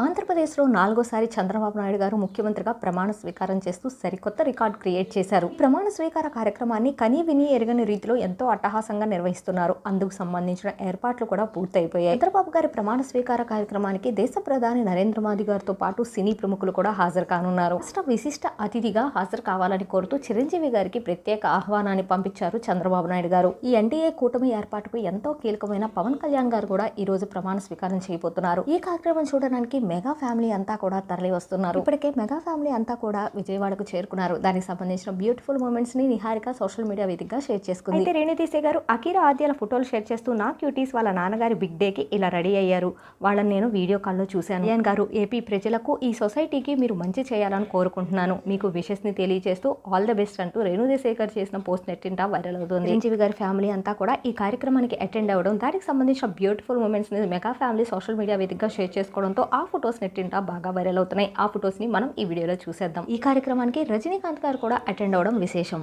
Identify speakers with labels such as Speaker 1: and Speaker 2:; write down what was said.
Speaker 1: ఆంధ్రప్రదేశ్లో నాలుగోసారి చంద్రబాబు నాయుడు గారు ముఖ్యమంత్రిగా ప్రమాణ స్వీకారం చేస్తూ సరికొత్త రికార్డ్ క్రియేట్ చేశారు. ప్రమాణ స్వీకార కార్యక్రమాన్ని కనీ విని ఎరగని రీతిలో ఎంతో అట్టహాసంగా నిర్వహిస్తున్నారు. అందుకు సంబంధించిన ఏర్పాట్లు కూడా పూర్తయిపోయాయి. చంద్రబాబు గారి ప్రమాణ స్వీకార కార్యక్రమానికి దేశ ప్రధాని నరేంద్ర మోదీ గారితో పాటు సినీ ప్రముఖులు కూడా హాజరు కానున్నారు. రాష్ట్ర విశిష్ట అతిథిగా హాజరు కావాలని కోరుతూ చిరంజీవి గారికి ప్రత్యేక ఆహ్వానాన్ని పంపించారు చంద్రబాబు నాయుడు గారు. ఈ ఎన్డీఏ కూటమి ఏర్పాటుకు ఎంతో కీలకమైన పవన్ కళ్యాణ్ గారు కూడా ఈ రోజు ప్రమాణ స్వీకారం చేయబోతున్నారు. ఈ కార్యక్రమం చూడడానికి మెగా ఫ్యామిలీ అంతా కూడా తరలి వస్తున్నారు. ఇప్పటికే మెగా ఫ్యామిలీ అంతా కూడా విజయవాడకు చేరుకున్నారు. దానికి సంబంధించిన బ్యూటిఫుల్ మూమెంట్స్ని నిహారిక సోషల్ మీడియా వేదికగా షేర్ చేసుకుంది. అయితే రేణుతీసే గారు అకీరా ఆద్యాల ఫోటోలు షేర్ చేస్తూ నా క్యూటీస్ వాళ్ళ నాన్నగారి బిగ్ డే కి ఇలా రెడీ అయ్యారు. వాళ్ళని నేను వీడియో కాల్లో చూశాను. అయ్యన్ గారు ఏపీ ప్రజలకు ఈ సొసైటీకి మీరు మంచి చేయాలని కోరుకుంటున్నాను. మీకు విషెస్ని తెలియజేస్తూ ఆల్ ద బెస్ట్ అంటూ రేణుదేశేఖర్ చేసిన పోస్ట్ నెట్టింటా వైరల్ అవుతుంది. చిరంజీవి గారి ఫ్యామిలీ అంతా కూడా ఈ కార్యక్రమానికి అటెండ్ అవ్వడం దానికి సంబంధించిన బ్యూటిఫుల్ మూమెంట్స్ని మెగా ఫ్యామిలీ సోషల్ మీడియా వేదికగా షేర్ చేసుకోవడంతో ఆ ఫొటోస్ నెట్టింటా బాగా వైరల్ అవుతున్నాయి. ఆ ఫొటోస్ని మనం ఈ వీడియోలో చూసేద్దాం. ఈ కార్యక్రమానికి రజనీకాంత్ గారు కూడా అటెండ్ అవ్వడం విశేషం.